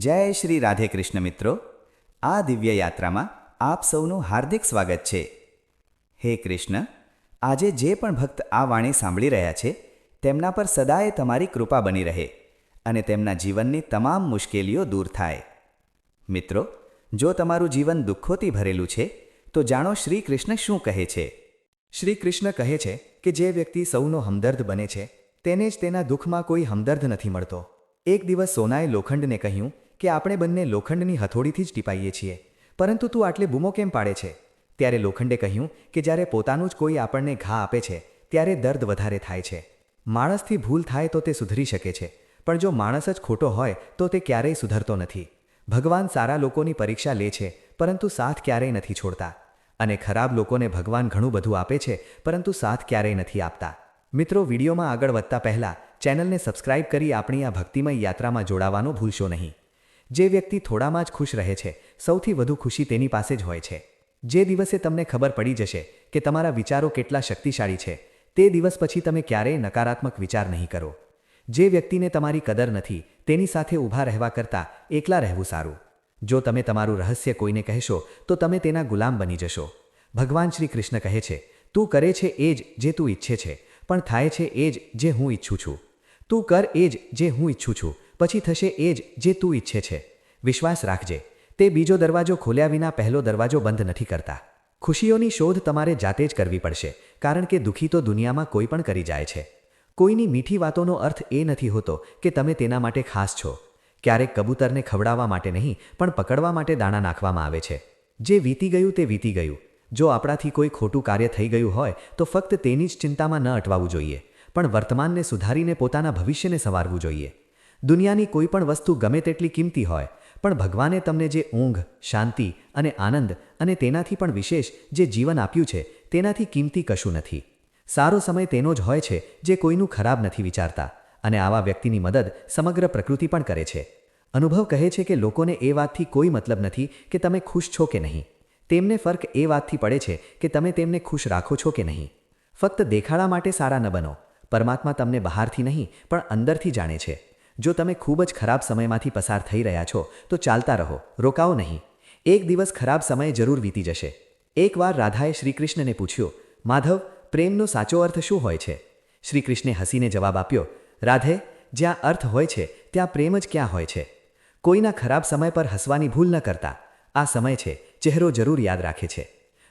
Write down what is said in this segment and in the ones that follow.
જય શ્રી રાધે કૃષ્ણ મિત્રો. આ દિવ્ય યાત્રામાં આપ સૌનું હાર્દિક સ્વાગત છે. હે કૃષ્ણ, આજે જે પણ ભક્ત આ વાણી સાંભળી રહ્યા છે, તેમના પર સદાય તમારી કૃપા બની રહે અને તેમના જીવનની તમામ મુશ્કેલીઓ દૂર થાય. મિત્રો, જો તમારું જીવન દુઃખોથી ભરેલું છે, તો જાણો શ્રી કૃષ્ણ શું કહે છે. શ્રી કૃષ્ણ કહે છે કે જે વ્યક્તિ સૌનો હમદર્દ બને છે, તેને જ તેના દુઃખમાં કોઈ હમદર્દ નથી મળતો. એક દિવસ સોનાએ લોખંડને કહ્યું કે આપણે બંને લોખંડની હથોડીથી જ ટીપાઈએ છીએ. પરંતુ તું આટલે બૂમો કેમ પાડે છે? ત્યારે લોખંડે કહ્યું કે જ્યારે પોતાનું જ કોઈ આપણને ઘા આપે છે, ત્યારે દર્દ વધારે થાય છે. માણસથી ભૂલ થાય તો તે સુધરી શકે છે, પણ જો માણસ જ ખોટો હોય તો તે ક્યારેય સુધરતો નથી. ભગવાન સારા લોકોની પરીક્ષા લે છે, પરંતુ સાથ ક્યારેય નથી છોડતા. અને ખરાબ લોકોને ભગવાન ઘણું બધું આપે છે, પરંતુ સાથ ક્યારેય નથી આપતા. મિત્રો, વિડીયોમાં આગળ વધતા પહેલાં ચેનલને સબસ્ક્રાઇબ કરી આપણી આ ભક્તિમય યાત્રામાં જોડાવાનું ભૂલશો નહીં. જે વ્યક્તિ થોડામાં જ ખુશ રહે છે, સૌથી વધુ ખુશી તેની પાસે જ હોય છે. જે દિવસે તમને ખબર પડી જશે કે તમારા વિચારો કેટલા શક્તિશાળી છે, તે દિવસ પછી તમે ક્યારેય નકારાત્મક વિચાર નહીં કરો. જે વ્યક્તિને તમારી કદર નથી, તેની સાથે ઊભા રહેવા કરતાં એકલા રહેવું સારું. જો તમે તમારું રહસ્ય કોઈને કહેશો, તો તમે તેના ગુલામ બની જશો. ભગવાન શ્રી કૃષ્ણ કહે છે, તું કરે છે એ જ જે તું ઈચ્છે છે, પણ થાય છે એ જ જે હું ઈચ્છું છું. તું કર એ જ જે હું ઈચ્છું છું પછી થશે એ જ જે તું ઈચ્છે છે. વિશ્વાસ રાખજે. તે બીજો દરવાજો ખોલ્યા વિના પહેલો દરવાજો બંધ નથી કરતા. ખુશીઓની શોધ તમારે જાતે જ કરવી પડશે, કારણ કે દુઃખી તો દુનિયામાં કોઈ પણ કરી જાય છે. કોઈની મીઠી વાતોનો અર્થ એ નથી હોતો કે તમે તેના માટે ખાસ છો. ક્યારેક કબૂતરને ખવડાવવા માટે નહીં, પણ પકડવા માટે દાણા નાખવામાં આવે છે. જે વીતી ગયું તે વીતી ગયું. જો આપણાથી કોઈ ખોટું કાર્ય થઈ ગયું હોય, તો ફક્ત તેની જ ચિંતામાં ન અટવાવું જોઈએ. પણ વર્તમાનને સુધારીને પોતાના ભવિષ્યને સંવારવું જોઈએ. દુનિયાની કોઈ પણ વસ્તુ ગમે તેટલી કિંમતી હોય, પણ ભગવાને તમને જે ઊંઘ, શાંતિ અને આનંદ અને તેનાથી પણ વિશેષ જે જીવન આપ્યું છે, તેનાથી કિંમતી કશું નથી. સારો સમય તેનો જ હોય છે, જે કોઈનું ખરાબ નથી વિચારતા, અને આવા વ્યક્તિની મદદ સમગ્ર પ્રકૃતિ પણ કરે છે. અનુભવ કહે છે કે લોકોને એ વાતથી કોઈ મતલબ નથી કે તમે ખુશ છો કે નહીં. તેમને ફર્ક એ વાતથી પડે છે કે તમે તેમને ખુશ રાખો છો કે નહીં. ફક્ત દેખાડા માટે સારા ન બનો. પરમાત્મા તમને બહારથી નહીં, પણ અંદરથી જાણે છે. જો તમે ખૂબ જ ખરાબ સમયમાંથી પસાર થઈ રહ્યા છો, તો ચાલતા રહો, રોકાઓ નહીં. એક દિવસ ખરાબ સમય જરૂર વીતી જશે. એકવાર રાધાએ શ્રીકૃષ્ણને પૂછ્યું, માધવ, પ્રેમનો સાચો અર્થ શું હોય છે? શ્રીકૃષ્ણે હસીને જવાબ આપ્યો, રાધે, જ્યાં અર્થ હોય છે, ત્યાં પ્રેમ જ ક્યાં હોય છે? કોઈના ખરાબ સમય પર હસવાની ભૂલ ન કરતા. આ સમય છે, ચહેરો જરૂર યાદ રાખે છે.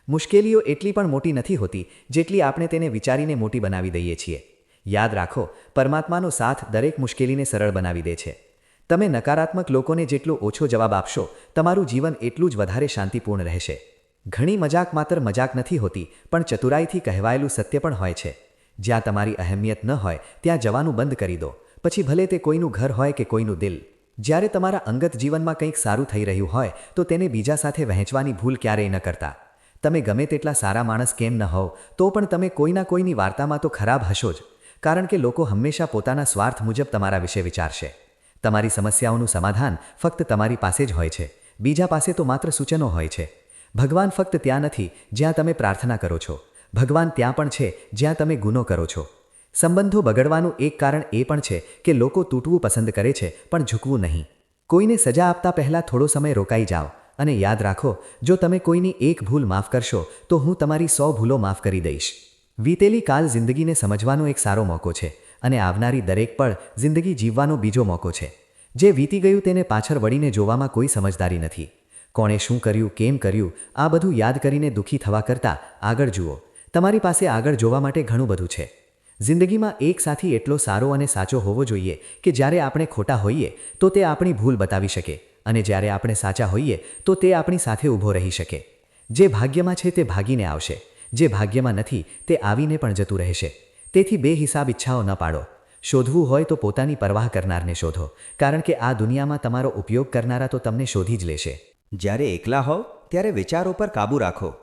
મુશ્કેલીઓ એટલી પણ મોટી નથી હોતી, જેટલી આપણે તેને વિચારીને મોટી બનાવી દઈએ છીએ. યાદ રાખો, પરમાત્માનો સાથ દરેક મુશ્કેલીને સરળ બનાવી દે છે. તમે નકારાત્મક લોકોને જેટલો ઓછો જવાબ આપશો, તમારું જીવન એટલું જ વધારે શાંતિપૂર્ણ રહેશે. ઘણી મજાક માત્ર મજાક નથી હોતી, પણ ચતુરાઈથી કહેવાયેલું સત્ય પણ હોય છે. જ્યાં તમારી અહેમિયત ન હોય, ત્યાં જવાનું બંધ કરી દો. પછી ભલે તે કોઈનું ઘર હોય કે કોઈનું દિલ. જ્યારે તમારા અંગત જીવનમાં કંઈક સારું થઈ રહ્યું હોય, તો તેને બીજા સાથે વહેંચવાની ભૂલ ક્યારેય ન કરતા. તમે ગમે તેટલા સારા માણસ કેમ ન હોવ, તો પણ તમે કોઈના કોઈની વાર્તામાં તો ખરાબ હશો જ. કારણ કે લોકો હંમેશા પોતાના સ્વાર્થ મુજબ તમારા વિશે વિચારશે. તમારી સમસ્યાઓનું સમાધાન ફક્ત તમારી પાસે જ હોય છે. બીજા પાસે તો માત્ર સૂચનો હોય છે. ભગવાન ફક્ત ત્યાં નથી, જ્યાં તમે પ્રાર્થના કરો છો. ભગવાન ત્યાં પણ છે, જ્યાં તમે ગુનો કરો છો. સંબંધો બગડવાનું એક કારણ એ પણ છે કે લોકો તૂટવું પસંદ કરે છે, પણ ઝૂકવું નહીં. કોઈને સજા આપતા પહેલાં થોડો સમય રોકાઈ જાઓ અને યાદ રાખો, જો તમે કોઈની એક ભૂલ માફ કરશો, તો હું તમારી સો ભૂલો માફ કરી દઈશ. વીતેલી કાલ જિંદગીને સમજવાનો એક સારો મોકો છે અને આવનારી દરેક પળ જિંદગી જીવવાનો બીજો મોકો છે. જે વીતી ગયું તેને પાછળ વળીને જોવામાં કોઈ સમજદારી નથી. કોણે શું કર્યું, કેમ કર્યું, આ બધું યાદ કરીને દુઃખી થવા કરતાં આગળ જુઓ. તમારી પાસે આગળ જોવા માટે ઘણું બધું છે. જિંદગીમાં એક સાથી એટલો સારો અને સાચો હોવો જોઈએ કે જ્યારે આપણે ખોટા હોઈએ, તો તે આપણી ભૂલ બતાવી શકે અને જ્યારે આપણે સાચા હોઈએ, તો તે આપણી સાથે ઊભો રહી શકે. જે ભાગ્યમાં છે તે ભાગીને આવશે. જે ભાગ્યમાં નથી, તે આવીને પણ જતું રહેશે. તેથી બે હિસાબ ઈચ્છાઓ ન પાડો. શોધવું હોય તો પોતાની પરવાહ કરનારને શોધો. કારણ કે આ દુનિયામાં તમારો ઉપયોગ કરનારા તો તમને શોધી જ લેશે. જ્યારે એકલા હોવ, ત્યારે વિચારો પર કાબૂ રાખો.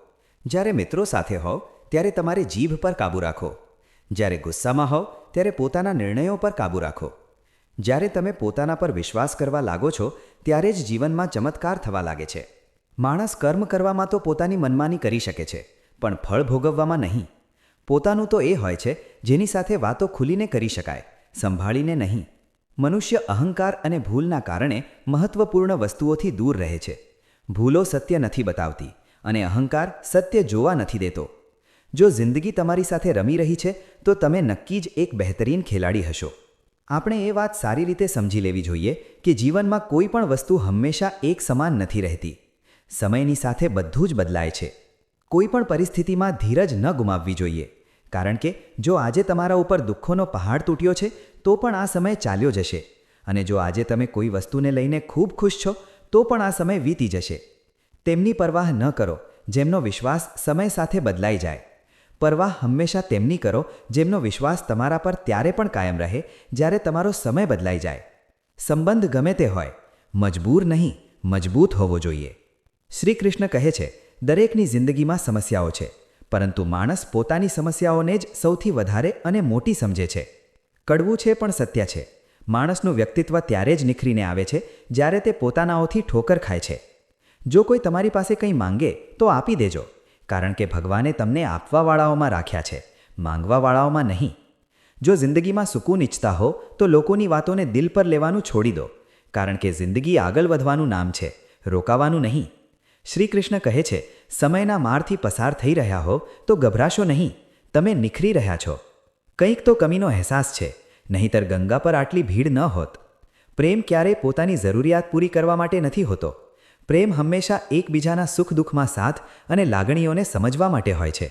જ્યારે મિત્રો સાથે હોવ, ત્યારે તમારે જીભ પર કાબૂ રાખો. જ્યારે ગુસ્સામાં હોવ, ત્યારે પોતાના નિર્ણયો પર કાબૂ રાખો. જ્યારે તમે પોતાના પર વિશ્વાસ કરવા લાગો છો, ત્યારે જ જીવનમાં ચમત્કાર થવા લાગે છે. માણસ કર્મ કરવામાં તો પોતાની મનમાની કરી શકે છે. પણ ફળ ભોગવવામાં નહીં. પોતાનું તો એ હોય છે, જેની સાથે વાતો ખુલીને કરી શકાય, સંભાળીને નહીં. મનુષ્ય અહંકાર અને ભૂલના કારણે મહત્વપૂર્ણ વસ્તુઓથી દૂર રહે છે. ભૂલો સત્ય નથી બતાવતી અને અહંકાર સત્ય જોવા નથી દેતો. જો જિંદગી તમારી સાથે રમી રહી છે, તો તમે નક્કી જ એક બહેતરીન ખેલાડી હશો. આપણે એ વાત સારી રીતે સમજી લેવી જોઈએ કે જીવનમાં કોઈ પણ વસ્તુ હંમેશા એક સમાન નથી રહેતી. સમયની સાથે બધું જ બદલાય છે. કોઈ પણ પરિસ્થિતિમાં ધીરજ ન ગુમાવવી જોઈએ. કારણ કે જો આજે તમારા ઉપર દુઃખોનો પહાડ તૂટ્યો છે, તો પણ આ સમય ચાલ્યો જશે. અને જો આજે તમે કોઈ વસ્તુને લઈને ખૂબ ખુશ છો, તો પણ આ સમય વીતી જશે. તેમની પરવાહ ન કરો, જેમનો વિશ્વાસ સમય સાથે બદલાઈ જાય. પરવાહ હંમેશા તેમની કરો, જેમનો વિશ્વાસ તમારા પર ત્યારે પણ કાયમ રહે, જ્યારે તમારો સમય બદલાઈ જાય. સંબંધ ગમે તે હોય, મજબૂર નહીં, મજબૂત હોવો જોઈએ. શ્રી કૃષ્ણ કહે છે દરેકની જિંદગીમાં સમસ્યાઓ છે, પરંતુ માણસ પોતાની સમસ્યાઓને જ સૌથી વધારે અને મોટી સમજે છે. કડવું છે પણ સત્ય છે. માણસનું વ્યક્તિત્વ ત્યારે જ નિખરીને આવે છે, જ્યારે તે પોતાનાઓથી ઠોકર ખાય છે. જો કોઈ તમારી પાસે કંઈ માંગે, તો આપી દેજો, કારણ કે ભગવાને તમને આપવાવાળાઓમાં રાખ્યા છે, માંગવાવાળાઓમાં નહીં. જો જિંદગીમાં સુકૂન ઈચ્છતા હો, તો લોકોની વાતોને દિલ પર લેવાનું છોડી દો, કારણ કે જિંદગી આગળ વધવાનું નામ છે, રોકાવાનું નહીં. શ્રી કૃષ્ણ કહે છે સમયના મારથી પસાર થઈ રહ્યા હો, તો ગભરાશો નહીં. તમે નિખરી રહ્યા છો. કંઈક તો કમીનો અહેસાસ છે, નહીંતર ગંગા પર આટલી ભીડ ન હોત. પ્રેમ ક્યારેય પોતાની જરૂરિયાત પૂરી કરવા માટે નથી હોતો. પ્રેમ હંમેશા એકબીજાના સુખ દુઃખમાં સાથ અને લાગણીઓને સમજવા માટે હોય છે.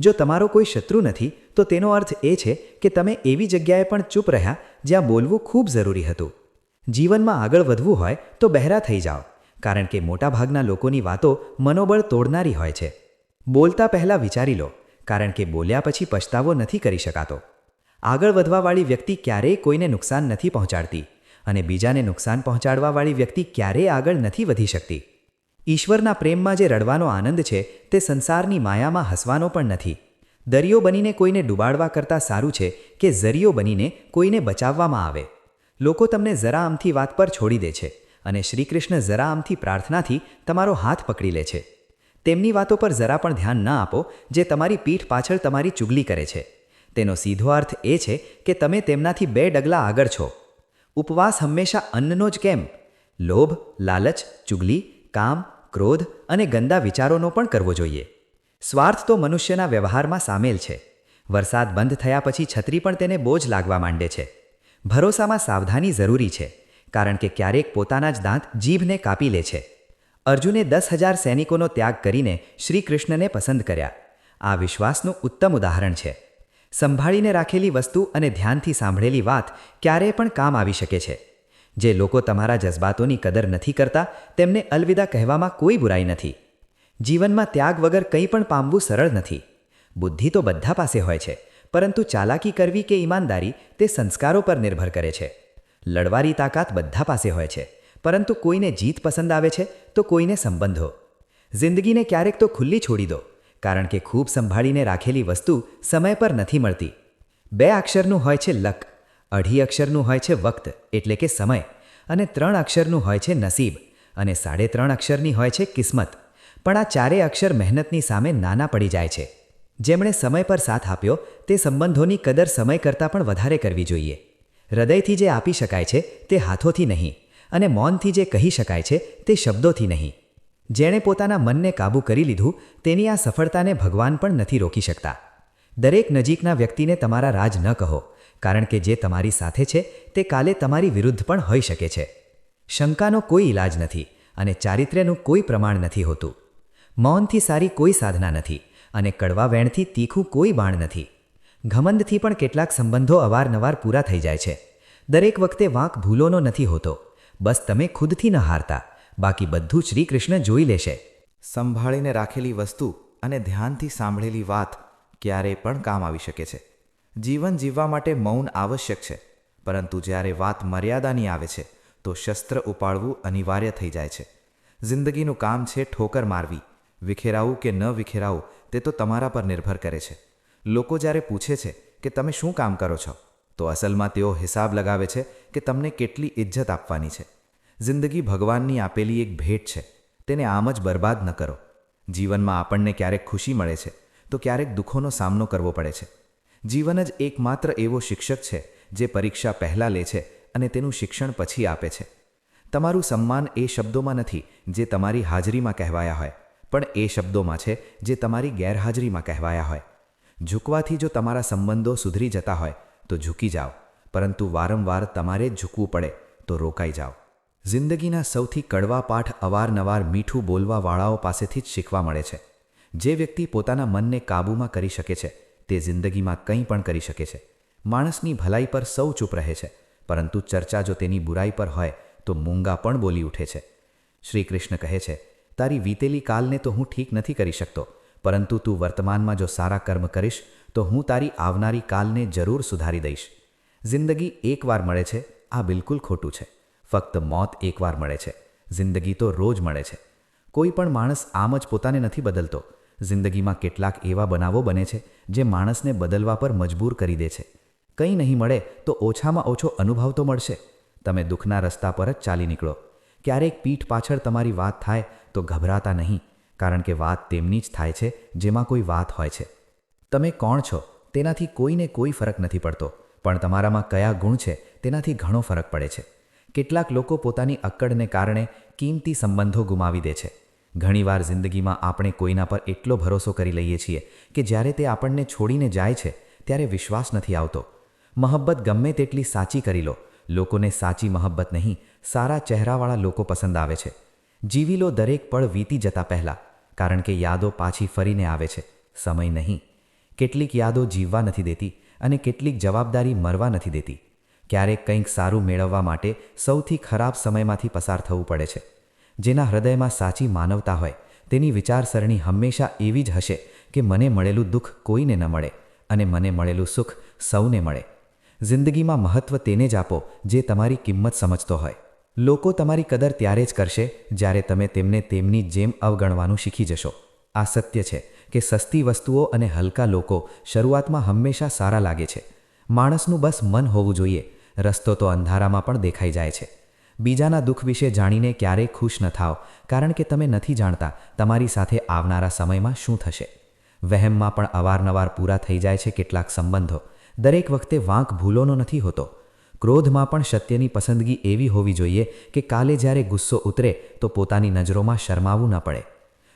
જો તમારો કોઈ શત્રુ નથી, તો તેનો અર્થ એ છે કે તમે એવી જગ્યાએ પણ ચૂપ રહ્યા જ્યાં બોલવું ખૂબ જરૂરી હતું. જીવનમાં આગળ વધવું હોય, તો બહેરા થઈ જાઓ. કારણ કે મોટાભાગના લોકોની વાતો મનોબળ તોડનારી હોય છે. બોલતા પહેલાં વિચારી લો, કારણ કે બોલ્યા પછી પછતાવો નથી કરી શકાતો. આગળ વધવાવાળી વ્યક્તિ ક્યારેય કોઈને નુકસાન નથી પહોંચાડતી અને બીજાને નુકસાન પહોંચાડવાવાળી વ્યક્તિ ક્યારેય આગળ નથી વધી શકતી. ઈશ્વરના પ્રેમમાં જે રડવાનો આનંદ છે તે સંસારની માયામાં હસવાનો પણ નથી. દરિયો બનીને કોઈને ડૂબાડવા કરતાં સારું છે કે ઝરિયો બનીને કોઈને બચાવવામાં આવે. લોકો તમને જરા આમથી વાત પર છોડી દે છે. અને શ્રીકૃષ્ણ જરા આમથી પ્રાર્થનાથી તમારો હાથ પકડી લે છે. તેમની વાતો પર જરા પણ ધ્યાન ન આપો, જે તમારી પીઠ પાછળ તમારી ચુગલી કરે છે. તેનો સીધો અર્થ એ છે કે તમે તેમનાથી બે ડગલા આગળ છો. ઉપવાસ હંમેશા અન્નનો જ કેમ? લોભ, લાલચ, ચુગલી, કામ, ક્રોધ અને ગંદા વિચારોનો પણ કરવો જોઈએ. સ્વાર્થ તો મનુષ્યના વ્યવહારમાં સામેલ છે. વરસાદ બંધ થયા પછી છત્રી પણ તેને બોજ લાગવા માંડે છે. ભરોસામાં સાવધાની જરૂરી છે. કારણ કે ક્યારેક પોતાના જ દાંત જીભને કાપી લે છે. અર્જુને દસ હજાર સૈનિકોનો ત્યાગ કરીને શ્રી કૃષ્ણને પસંદ કર્યા. આ વિશ્વાસનું ઉત્તમ ઉદાહરણ છે. સંભાળીને રાખેલી વસ્તુ અને ધ્યાનથી સાંભળેલી વાત ક્યારેય પણ કામ આવી શકે છે. જે લોકો તમારા જજ્બાતોની કદર નથી કરતા, તેમને અલવિદા કહેવામાં કોઈ બુરાઈ નથી. જીવનમાં ત્યાગ વગર કંઈ પણ પામવું સરળ નથી. બુદ્ધિ તો બધા પાસે હોય છે, પરંતુ ચાલાકી કરવી કે ઈમાનદારી તે સંસ્કારો પર નિર્ભર કરે છે. લડવાની તાકાત બધા પાસે હોય છે. પરંતુ કોઈને જીત પસંદ આવે છે, તો કોઈને સંબંધો. જિંદગીને ક્યારેક તો ખુલ્લી છોડી દો, કારણ કે ખૂબ સંભાળીને રાખેલી વસ્તુ સમય પર નથી મળતી. બે અક્ષરનું હોય છે લક, અઢી અક્ષરનું હોય છે વક્ત, એટલે કે સમય, અને ત્રણ અક્ષરનું હોય છે નસીબ, અને સાડે ત્રણ અક્ષરની હોય છે કિસ્મત. પણ આ ચારેય અક્ષર મહેનતની સામે નાના પડી જાય છે. જેમણે સમય પર સાથ આપ્યો, તે સંબંધોની કદર સમય કરતાં પણ વધારે કરવી જોઈએ. હૃદયથી જે આપી શકાય છે તે હાથોથી નહીં અને મૌનથી જે કહી શકાય છે તે શબ્દોથી નહીં. જેણે પોતાના મનને કાબૂ કરી લીધું, તેની આ સફળતાને ભગવાન પણ નથી રોકી શકતા. દરેક નજીકના વ્યક્તિને તમારા રાજ ન કહો, કારણ કે જે તમારી સાથે છે તે કાલે તમારી વિરુદ્ધ પણ હોઈ શકે છે. શંકાનો કોઈ ઈલાજ નથી અને ચારિત્ર્યનું કોઈ પ્રમાણ નથી હોતું. મૌનથી સારી કોઈ સાધના નથી અને કડવા વેણથી તીખું કોઈ બાણ નથી. ઘમંડથી પણ કેટલાક સંબંધો અવારનવાર પૂરા થઈ જાય છે. દરેક વખતે વાંક ભૂલોનો નથી હોતો. બસ તમે ખુદથી ન હારતા. બાકી બધું શ્રી કૃષ્ણ જોઈ લેશે. સંભાળીને રાખેલી વસ્તુ અને ધ્યાનથી સાંભળેલી વાત ક્યારેય પણ કામ આવી શકે છે. જીવન જીવવા માટે મૌન આવશ્યક છે. પરંતુ જ્યારે વાત મર્યાદાની આવે છે, તો શસ્ત્ર ઉપાડવું અનિવાર્ય થઈ જાય છે. જિંદગીનું કામ છે ઠોકર મારવી. વિખેરાવું કે ન વિખેરાવું, તે તો તમારા પર નિર્ભર કરે છે. લોકો જ્યારે પૂછે છે કે તમે શું કામ કરો છો, તો અસલમાં તેઓ હિસાબ લગાવે છે કે તમને કેટલી ઇજ્જત આપવાની છે. જિંદગી ભગવાનની આપેલી એક ભેટ છે, તેને આમ જ બરબાદ ન કરો. જીવનમાં આપણને ક્યારેક ખુશી મળે છે, તો ક્યારેક દુઃખોનો સામનો કરવો પડે છે. જીવન જ એકમાત્ર એવો શિક્ષક છે, જે પરીક્ષા પહેલાં લે છે અને તેનું શિક્ષણ પછી આપે છે. તમારું સન્માન એ શબ્દોમાં નથી, જે તમારી હાજરીમાં કહેવાયા હોય, પણ એ શબ્દોમાં છે, જે તમારી ગેરહાજરીમાં કહેવાયા હોય. ઝૂકવાથી જો તમારા સંબંધો સુધરી જતા હોય, તો ઝૂકી જાઓ. પરંતુ વારંવાર તમારે ઝૂકવું પડે, તો રોકાઈ જાઓ. જિંદગીના સૌથી કડવા પાઠ અવારનવાર મીઠું બોલવાવાળાઓ પાસેથી જ શીખવા મળે છે. જે વ્યક્તિ પોતાના મનને કાબૂમાં કરી શકે છે, તે જિંદગીમાં કંઈ પણ કરી શકે છે. માણસની ભલાઈ પર સૌ ચૂપ રહે છે, પરંતુ ચર્ચા જો તેની બુરાઈ પર હોય, તો મૂંગા પણ બોલી ઉઠે છે. શ્રી કૃષ્ણ કહે છે, તારી વીતેલી કાલને તો હું ઠીક નથી કરી શકતો પરંતુ તું વર્તમાનમાં જો સારા કર્મ કરીશ, તો હું તારી આવનારી કાલને જરૂર સુધારી દઈશ. જિંદગી એકવાર મળે છે, આ બિલકુલ ખોટું છે. ફક્ત મોત એકવાર મળે છે, જિંદગી તો રોજ મળે છે. કોઈ પણ માણસ આમ જ પોતાને નથી બદલતો. જિંદગીમાં કેટલાક એવા બનાવો બને છે, જે માણસને બદલવા પર મજબૂર કરી દે છે. કંઈ નહીં મળે, તો ઓછામાં ઓછો અનુભવ તો મળશે. તમે દુઃખના રસ્તા પર જ ચાલી નીકળો. ક્યારેક પીઠ પાછળ તમારી વાત થાય, તો ગભરાતા નહીં. કારણ કે વાત તેમની જ થાય છે, જેમાં કોઈ વાત હોય છે. તમે કોણ છો? તેનાથી કોઈને કોઈ ફરક નથી પડતો. પણ તમારામાં કયા ગુણ છે, તેનાથી ઘણો ફરક પડે છે. કેટલાક લોકો પોતાની અક્કડને કારણે કિંમતી સંબંધો ગુમાવી દે છે. ઘણીવાર જિંદગીમાં આપણે કોઈના પર એટલો ભરોસો કરી લઈએ છીએ કે જ્યારે તે આપણને છોડીને જાય છે, ત્યારે વિશ્વાસ નથી આવતો. મહબ્બત ગમે તેટલી સાચી કરી લો. લોકોને સાચી મહબ્બત નહીં, સારા ચહેરાવાળા લોકો પસંદ આવે છે. જીવી લો દરેક પળ વીતી જતા પહેલાં, કારણ કે યાદો પાછી ફરીને આવે છે. સમય નહીં. કેટલીક યાદો જીવવા નથી દેતી અને કેટલીક જવાબદારી મરવા નથી દેતી. ક્યારેક કંઈક સારું મેળવવા માટે સૌથી ખરાબ સમયમાંથી પસાર થવું પડે છે. જેના હૃદયમાં સાચી માનવતા હોય, તેની વિચારસરણી હંમેશા એવી જ હશે કે મને મળેલું દુઃખ કોઈને ન મળે અને મને મળેલું સુખ સૌને મળે. જિંદગીમાં મહત્ત્વ તેને જ આપો જે તમારી કિંમત સમજતો હોય. લોકો તમારી કદર ત્યારે જ કરશે જ્યારે તમે તેમને તેમની જેમ અવગણવાનું શીખી જશો. આ સત્ય છે કે સસ્તી વસ્તુઓ અને હલકા લોકો શરૂઆતમાં હંમેશા સારા લાગે છે. માણસનું બસ મન હોવું જોઈએ. રસ્તો તો અંધારામાં પણ દેખાઈ જાય છે. બીજાના દુઃખ વિશે જાણીને ક્યારેય ખુશ ન થાઓ, કારણ કે તમે નથી જાણતા તમારી સાથે આવનારા સમયમાં શું થશે. વહેમમાં પણ અવારનવાર પૂરા થઈ જાય છે કેટલાક સંબંધો. દરેક વખતે વાંક ભૂલોનો નથી હોતો. ક્રોધમાં પણ સત્યની પસંદગી એવી હોવી જોઈએ કે કાલે જ્યારે ગુસ્સો ઉતરે તો પોતાની નજરોમાં શરમાવું ન પડે.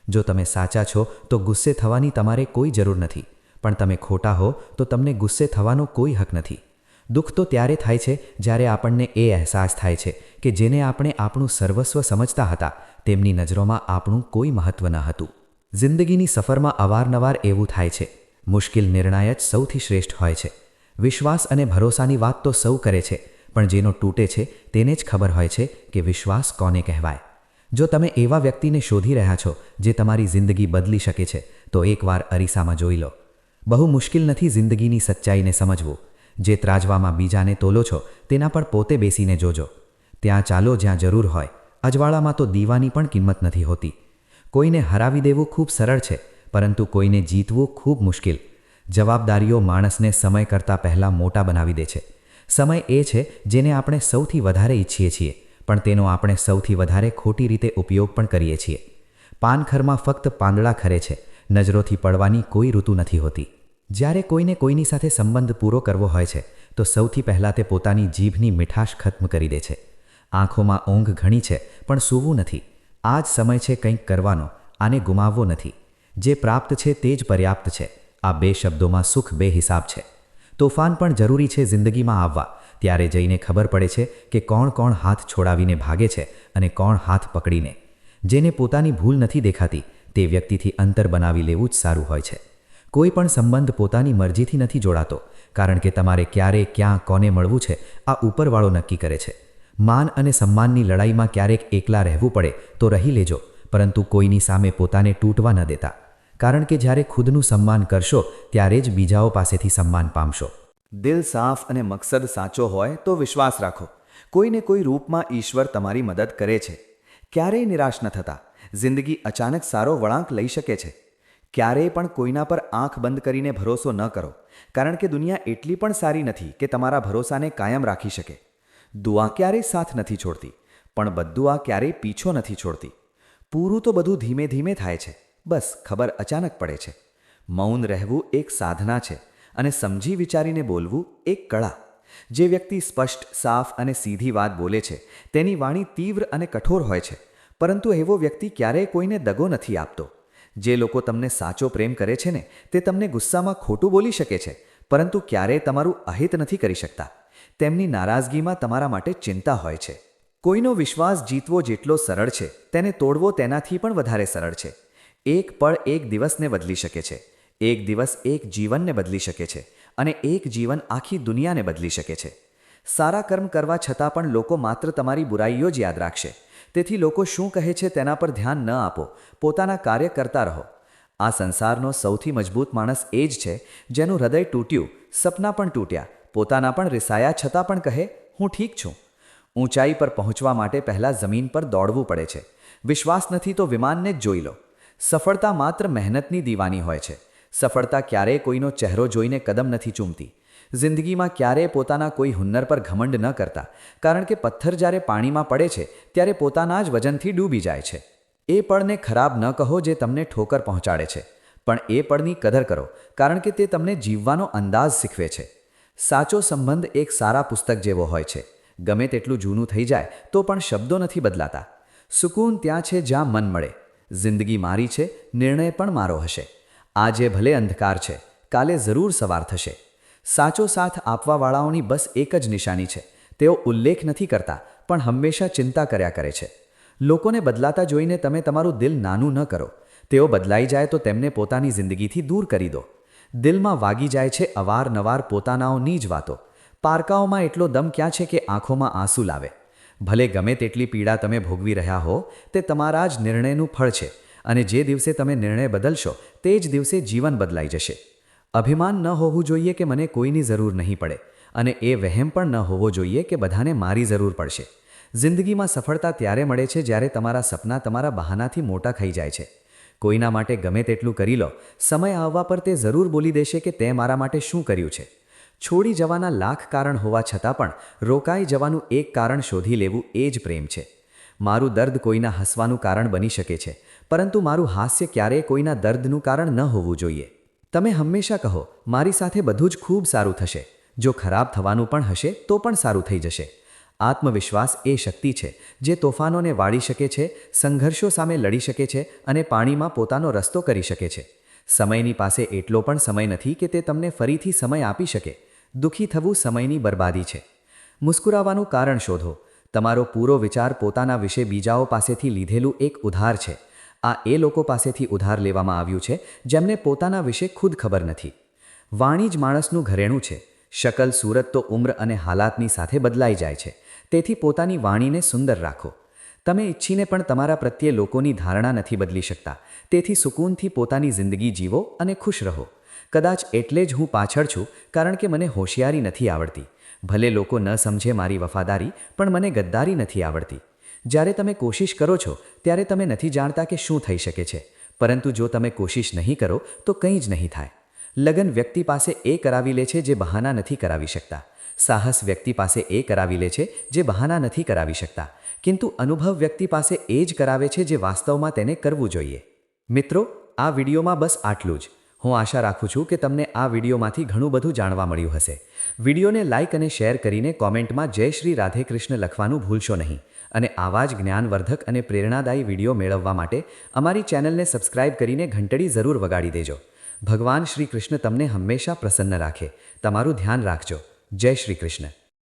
જો તમે સાચા છો, તો ગુસ્સે થવાની તમારે કોઈ જરૂર નથી. પણ તમે ખોટા હો, તો તમને ગુસ્સે થવાનો કોઈ હક નથી. દુઃખ તો ત્યારે થાય છે, જ્યારે આપણને એ અહેસાસ થાય છે કે જેને આપણે આપણું સર્વસ્વ સમજતા હતા, તેમની નજરોમાં આપણું કોઈ મહત્વ ન હતું. જિંદગીની સફરમાં અવારનવાર એવું થાય છે. મુશ્કેલ નિર્ણય જ સૌથી શ્રેષ્ઠ હોય છે. વિશ્વાસ અને ભરોસાની વાત તો સૌ કરે છે, પણ જેનો તૂટે છે તેને જ ખબર હોય છે કે વિશ્વાસ કોને કહેવાય. જો તમે એવા વ્યક્તિને શોધી રહ્યા છો જે તમારી જિંદગી બદલી શકે છે, તો એકવાર અરીસામાં જોઈ લો. બહુ મુશ્કેલ નથી જિંદગીની સચ્ચાઈને સમજવું. જે ત્રાજવામાં બીજાને તોલો છો, તેના પર પોતે બેસીને જોજો. ત્યાં ચાલો જ્યાં જરૂર હોય. અજવાળામાં તો દીવાની પણ કિંમત નથી હોતી. કોઈને હરાવી દેવું ખૂબ સરળ છે, પરંતુ કોઈને જીતવું ખૂબ મુશ્કેલ. જવાબદારીઓ માણસને સમય કરતાં પહેલાં મોટા બનાવી દે છે. સમય એ છે જેને આપણે સૌથી વધારે ઈચ્છીએ છીએ, પણ તેનો આપણે સૌથી વધારે ખોટી રીતે ઉપયોગ પણ કરીએ છીએ. પાનખરમાં ફક્ત પાંદડા ખરે છે, નજરોથી પડવાની કોઈ ઋતુ નથી હોતી. જ્યારે કોઈને કોઈની સાથે સંબંધ પૂરો કરવો હોય છે, તો સૌથી પહેલાં તે પોતાની જીભની મીઠાશ ખત્મ કરી દે છે. આંખોમાં ઊંઘ ઘણી છે, પણ સૂવું નથી. આ જ સમય છે કંઈક કરવાનો, આને ગુમાવવો નથી. જે પ્રાપ્ત છે તે જ પર્યાપ્ત છે. આ બે શબ્દોમાં સુખ બે હિસાબ છે. તોફાન પણ જરૂરી છે જિંદગીમાં આવવા. ત્યારે જઈને ખબર પડે છે કે કોણ કોણ હાથ છોડાવીને ભાગે છે અને કોણ હાથ પકડીને. જેને પોતાની ભૂલ નથી દેખાતી, તે વ્યક્તિથી અંતર બનાવી લેવું જ સારું હોય છે. કોઈ પણ સંબંધ પોતાની મરજીથી નથી જોડાતો, કારણ કે તમારે ક્યારે, ક્યાં, કોને મળવું છે, આ ઉપરવાળો નક્કી કરે છે. માન અને સન્માનની લડાઈમાં ક્યારેક એકલા રહેવું પડે તો રહી લેજો, પરંતુ કોઈની સામે પોતાને તૂટવા ન દેતા. કારણ કે જ્યારે ખુદનું સન્માન કરશો, ત્યારે જ બીજાઓ પાસેથી સન્માન પામશો. દિલ સાફ અને મકસદ સાચો હોય તો વિશ્વાસ રાખો. કોઈને કોઈ રૂપમાં ઈશ્વર તમારી મદદ કરે છે. ક્યારેય નિરાશ ન થતા. જિંદગી અચાનક સારો વળાંક લઈ શકે છે. ક્યારેય પણ કોઈના પર આંખ બંધ કરીને ભરોસો ન કરો. કારણ કે દુનિયા એટલી પણ સારી નથી કે તમારા ભરોસાને કાયમ રાખી શકે. દુઆ ક્યારેય સાથ નથી છોડતી. પણ બદુઆ ક્યારેય પીછો નથી છોડતી. પૂરું તો બધું ધીમે ધીમે થાય છે. બસ ખબર અચાનક પડે છે. મૌન રહેવું એક સાધના છે અને સમજી વિચારીને બોલવું એક કળા. જે વ્યક્તિ સ્પષ્ટ, સાફ અને સીધી વાત બોલે છે, તેની વાણી તીવ્ર અને કઠોર હોય છે, પરંતુ એવો વ્યક્તિ ક્યારેય કોઈને દગો નથી આપતો. જે લોકો તમને સાચો પ્રેમ કરે છે ને, તે તમને ગુસ્સામાં ખોટું બોલી શકે છે, પરંતુ ક્યારેય તમારું અહિત નથી કરી શકતા. તેમની નારાજગીમાં તમારા માટે ચિંતા હોય છે. કોઈનો વિશ્વાસ જીતવો જેટલો સરળ છે, તેને તોડવો તેનાથી પણ વધારે સરળ છે. એક પળ એક દિવસને બદલી શકે છે. એક દિવસ એક જીવનને બદલી શકે છે અને એક જીવન આખી દુનિયાને બદલી શકે છે. સારા કર્મ કરવા છતાં પણ લોકો માત્ર તમારી બુરાઈઓ જ યાદ રાખશે. તેથી લોકો શું કહે છે તેના પર ધ્યાન ન આપો. પોતાના કાર્ય કરતા રહો. આ સંસારનો સૌથી મજબૂત માણસ એ જ છે જેનું હૃદય તૂટ્યું, સપના પણ તૂટ્યા, પોતાના પણ રિસાયા છતાં પણ કહે, હું ઠીક છું. ઊંચાઈ પર પહોંચવા માટે પહેલાં જમીન પર દોડવું પડે છે. વિશ્વાસ નથી તો વિમાનને જ જોઈ લો. સફળતા માત્ર મહેનતની દીવાની હોય છે. સફળતા ક્યારેય કોઈનો ચહેરો જોઈને કદમ નથી ચૂમતી. જિંદગીમાં ક્યારેય પોતાના કોઈ હુન્નર પર ઘમંડ ન કરતા. કારણ કે પથ્થર જ્યારે પાણીમાં પડે છે, ત્યારે પોતાના જ વજનથી ડૂબી જાય છે. એ પળને ખરાબ ન કહો જે તમને ઠોકર પહોંચાડે છે. પણ એ પળની કદર કરો, કારણ કે તે તમને જીવવાનો અંદાજ શીખવે છે. સાચો સંબંધ એક સારા પુસ્તક જેવો હોય છે. ગમે તેટલું જૂનું થઈ જાય, તો પણ શબ્દો નથી બદલાતા. સુકૂન ત્યાં છે જ્યાં મન મળે. જિંદગી મારી છે, નિર્ણય પણ મારો હશે. આજે ભલે અંધકાર છે, કાલે જરૂર સવાર થશે. સાચો સાથ આપવાવાળાઓની બસ એક જ નિશાની છે. તેઓ ઉલ્લેખ નથી કરતા, પણ હંમેશા ચિંતા કર્યા કરે છે. લોકોને બદલાતા જોઈને તમે તમારું દિલ નાનું ન કરો. તેઓ બદલાઈ જાય તો તેમને પોતાની જિંદગીથી દૂર કરી દો. દિલમાં વાગી જાય છે અવારનવાર પોતાનાઓની જ વાતો. પારકાઓમાં એટલો દમ ક્યાં છે કે આંખોમાં આંસુ લાવે? ભલે ગમે તેટલી પીડા તમે ભોગવી રહ્યા હો, તે તમારા જ નિર્ણયનું ફળ છે અને જે દિવસે તમે નિર્ણય બદલશો, તે જ દિવસે જીવન બદલાઈ જશે. અભિમાન ન હોવું જોઈએ કે મને કોઈની જરૂર નહીં પડે અને એ વહેમ પણ ન હોવો જોઈએ કે બધાને મારી જરૂર પડશે. જિંદગીમાં સફળતા ત્યારે મળે છે જ્યારે તમારા સપના તમારા બહાનાથી મોટા ખાઈ જાય છે. કોઈના માટે ગમે તેટલું કરી લો, સમય આવવા પર તે જરૂર બોલી દેશે કે તે મારા માટે શું કર્યું છે. છોડી જવાના લાખ કારણ હોવા છતાં પણ રોકાઈ જવાનું એક કારણ શોધી લેવું એ જ પ્રેમ છે. મારું દર્દ કોઈના હસવાનું કારણ બની શકે છે, પરંતુ મારું હાસ્ય ક્યારેય કોઈના દર્દનું કારણ ન હોવું જોઈએ. તમે હંમેશા કહો, મારી સાથે બધું જ ખૂબ સારું થશે. જો ખરાબ થવાનું પણ હશે, તો પણ સારું થઈ જશે. આત્મવિશ્વાસ એ શક્તિ છે, જે તોફાનોને વાળી શકે છે, સંઘર્ષો સામે લડી શકે છે અને પાણીમાં પોતાનો રસ્તો કરી શકે છે. સમયની પાસે એટલો પણ સમય નથી કે તે તમને ફરીથી સમય આપી શકે. દુઃખી થવું સમયની બરબાદી છે. મુસ્કુરાવાનું કારણ શોધો. તમારો પૂરો વિચાર પોતાના વિશે બીજાઓ પાસેથી લીધેલું એક ઉધાર છે. આ એ લોકો પાસેથી ઉધાર લેવામાં આવ્યું છે, જેમને પોતાના વિશે ખુદ ખબર નથી. વાણી જ માણસનું ઘરેણું છે. શકલ, સુરત તો ઉમ્ર અને હાલાતની સાથે બદલાઈ જાય છે. તેથી પોતાની વાણીને સુંદર રાખો. તમે ઈચ્છીને પણ તમારા પ્રત્યે લોકોની ધારણા નથી બદલી શકતા. તેથી સુકૂનથી પોતાની જિંદગી જીવો અને ખુશ રહો. કદાચ એટલે જ હું પાછળ છું, કારણ કે મને હોશિયારી નથી આવડતી. ભલે લોકો ન સમજે મારી વફાદારી, પણ મને ગદ્દારી નથી આવડતી. જ્યારે તમે કોશિશ કરો છો, ત્યારે તમે નથી જાણતા કે શું થઈ શકે છે. પરંતુ જો તમે કોશિશ નહીં કરો, તો કંઈ જ નહીં થાય. લગન વ્યક્તિ પાસે એ કરાવી લે છે જે બહાના નથી કરાવી શકતા. સાહસ વ્યક્તિ પાસે એ કરાવી લે છે જે બહાના નથી કરાવી શકતા. કિંતુ અનુભવ વ્યક્તિ પાસે એ જ કરાવે છે જે વાસ્તવમાં તેને કરવું જોઈએ. મિત્રો, આ વિડીયોમાં બસ આટલું જ. હું આશા રાખું છું કે તમને આ વિડીયોમાંથી ઘણું બધું જાણવા મળ્યું હશે. વિડીયોને લાઇક અને શેર કરીને કોમેન્ટમાં જય શ્રી રાધે કૃષ્ણ લખવાનું ભૂલશો નહીં અને આવા જ જ્ઞાનવર્ધક અને પ્રેરણાદાયી વીડિયો મેળવવા માટે અમારી ચેનલને સબસ્ક્રાઇબ કરીને ઘંટડી જરૂર વગાડી દેજો. ભગવાન શ્રી કૃષ્ણ તમને હંમેશા પ્રસન્ન રાખે. તમારું ધ્યાન રાખજો. જય શ્રી કૃષ્ણ.